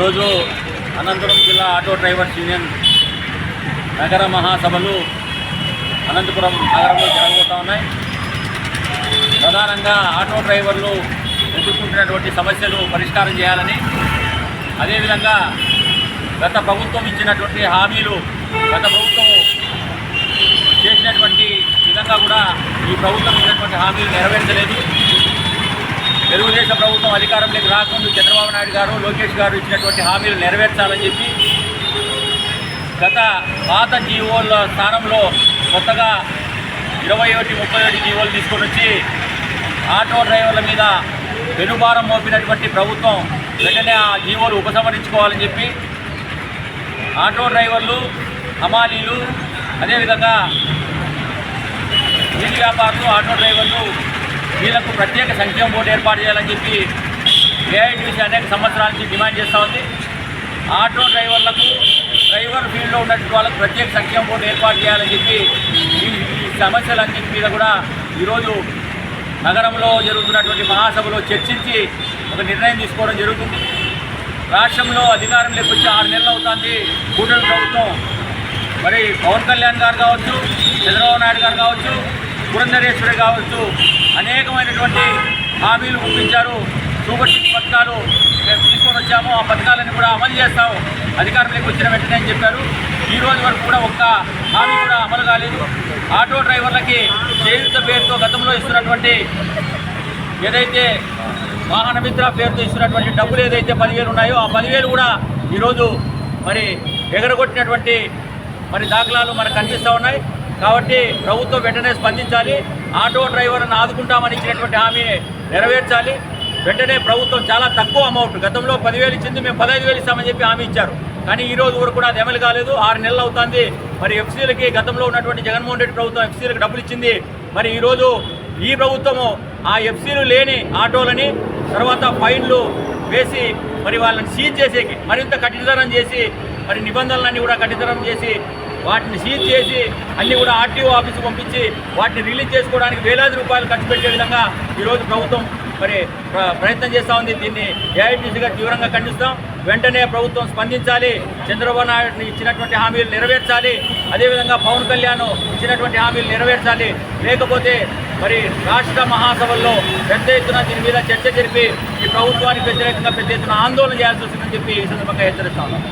ఈరోజు అనంతపురం జిల్లా auto drivers union నగర మహాసభలు అనంతపురం నగరంలో జరగబోతూ ఉన్నాయి. ప్రధానంగా ఆటో డ్రైవర్లు ఎదుర్కొంటున్నటువంటి సమస్యలు పరిష్కారం చేయాలని అదేవిధంగా గత ప్రభుత్వం ఇచ్చినటువంటి హామీలు గత ప్రభుత్వం చేసినటువంటి విధంగా కూడా ఈ ప్రభుత్వం ఇచ్చినటువంటి హామీలు నెరవేర్చలేదు. తెలుగుదేశం ప్రభుత్వం అధికారంలోకి రాకముందు చంద్రబాబు నాయుడు గారు లోకేష్ గారు ఇచ్చినటువంటి హామీలు నెరవేర్చాలని చెప్పి గత పాత జీవోల స్థానంలో కొత్తగా ఇరవై ఒకటి ముప్పై ఒకటి జీవోలు తీసుకొని వచ్చి ఆటో డ్రైవర్ల మీద పెనుభారం మోపినటువంటి ప్రభుత్వం వెంటనే ఆ జీవోలు ఉపసంహరించుకోవాలని చెప్పి ఆటో డ్రైవర్లు హమాలీలు అదేవిధంగా నీటి వ్యాపారులు ఆటో డ్రైవర్లు వీళ్ళకు ప్రత్యేక సంక్షేమ బోర్డు ఏర్పాటు చేయాలని చెప్పి ఏఐటీసీ అనేక సంవత్సరాల నుంచి డిమాండ్ చేస్తూ ఉంది. ఆటో డ్రైవర్లకు డ్రైవర్ ఫీల్డ్లో ఉన్నటువంటి వాళ్ళకు ప్రత్యేక సంక్షేమ బోర్డు ఏర్పాటు చేయాలని చెప్పి ఈ సమస్యలన్నింటి మీద కూడా ఈరోజు నగరంలో జరుగుతున్నటువంటి మహాసభలో చర్చించి ఒక నిర్ణయం తీసుకోవడం జరుగుతుంది. రాష్ట్రంలో అధికారంలోకి వచ్చి ఆరు నెలలు అవుతుంది. కూటమి ప్రభుత్వం మరి పవన్ కళ్యాణ్ గారు కావచ్చు చంద్రబాబు నాయుడు గారు కావచ్చు పురంధరేశ్వరి కావచ్చు అనేకమైనటువంటి హామీలు పంపించారు సూపర్ సిక్స్ పథకాలు మేము తీసుకొని వచ్చాము. ఆ పథకాలను కూడా అమలు చేస్తాము. అధికారంలోకి వచ్చిన వెంటనే అని చెప్పారు. ఈ రోజు వరకు కూడా ఒక్క హామీ కూడా అమలు కాలేదు. ఆటో డ్రైవర్లకి చేయుత పేరుతో గతంలో ఇస్తున్నటువంటి ఏదైతే వాహన మిత్ర పేరుతో ఇస్తున్నటువంటి డబ్బులు ఏదైతే పదివేలు ఉన్నాయో ఆ పదివేలు కూడా ఈరోజు మరి ఎగరగొట్టినటువంటి మరి దాఖలాలు మనకు కనిపిస్తూ ఉన్నాయి. కాబట్టి ప్రభుత్వం వెంటనే స్పందించాలి. ఆటో డ్రైవర్లను ఆదుకుంటామని ఇచ్చినటువంటి హామీని నెరవేర్చాలి. వెంటనే ప్రభుత్వం చాలా తక్కువ అమౌంట్ గతంలో పదివేలు ఇచ్చింది మేము పదహైదు వేలు ఇస్తామని చెప్పి హామీ ఇచ్చారు. కానీ ఈ రోజు వరకు కూడా అది అమలు కాలేదు. ఆరు నెలలు అవుతుంది. మరి ఎఫ్సీలకి గతంలో ఉన్నటువంటి జగన్మోహన్ రెడ్డి ప్రభుత్వం ఎఫ్సీలకు డబ్బులు ఇచ్చింది. మరి ఈరోజు ఈ ప్రభుత్వము ఆ ఎఫ్సీలు లేని ఆటోలని తర్వాత ఫైన్లు వేసి మరి వాళ్ళని సీజ్ చేసేకి మరింత కఠినతరం చేసి మరి నిబంధనలన్నీ కూడా కఠినతరం చేసి వాటిని సీజ్ చేసి అన్నీ కూడా ఆర్టీఓ ఆఫీసు పంపించి వాటిని రిలీజ్ చేసుకోవడానికి వేలాది రూపాయలు ఖర్చు పెట్టే విధంగా ఈరోజు ప్రభుత్వం మరి ప్ర- ప్రయత్నం చేస్తూ ఉంది. దీన్ని ఏఐటీసీగా తీవ్రంగా ఖండిస్తాం. వెంటనే ప్రభుత్వం స్పందించాలి. చంద్రబాబు నాయుడు ఇచ్చినటువంటి హామీలు నెరవేర్చాలి. అదేవిధంగా పవన్ కళ్యాణ్ ఇచ్చినటువంటి హామీలు నెరవేర్చాలి. లేకపోతే మరి రాష్ట్ర మహాసభల్లో పెద్ద ఎత్తున దీని మీద చర్చ జరిపి ఈ ప్రభుత్వానికి వ్యతిరేకంగా పెద్ద ఎత్తున ఆందోళన చేయాల్సి వస్తుందని చెప్పి ఈ సందర్భంగా హెచ్చరిస్తా ఉన్నాం.